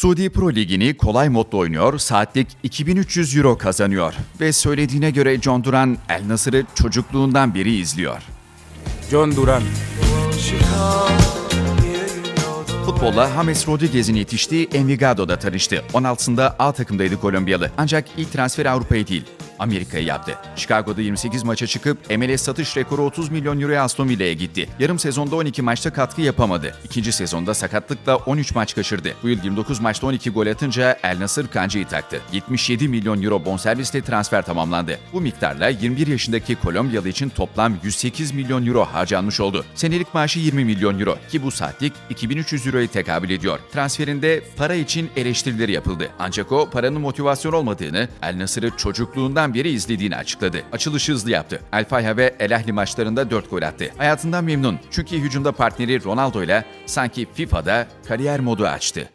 Suudi Pro Ligi'ni kolay modda oynuyor, saatlik 2300 euro kazanıyor. Ve söylediğine göre John Duran El Nasır'ı çocukluğundan beri izliyor. John Duran. Futbolla James Rodriguez'in yetiştiği Envigado'da tanıştı. 16'sında A takımdaydı Kolombiyalı. Ancak ilk transferi Avrupa'ya değil, Amerika'ya yaptı. Chicago'da 28 maça çıkıp MLS satış rekoru 30 milyon euroya Aston Villa'ya gitti. Yarım sezonda 12 maçta katkı yapamadı. İkinci sezonda sakatlıkla 13 maç kaçırdı. Bu yıl 29 maçta 12 gol atınca El Nasır kancayı taktı. 77 milyon euro bonservisle transfer tamamlandı. Bu miktarla 21 yaşındaki Kolombiyalı için toplam 108 milyon euro harcanmış oldu. Senelik maaşı 20 milyon euro ki bu saatlik 2300 euroya tekabül ediyor. Transferinde para için eleştirileri yapıldı. Ancak o paranın motivasyon olmadığını, El Nasır'ı çocukluğundan beri izlediğini açıkladı. Açılışı hızlı yaptı. El Fayha ve El Ahli maçlarında 4 gol attı. Hayatından memnun çünkü hücumda partneri Ronaldo ile sanki FIFA'da kariyer modu açtı.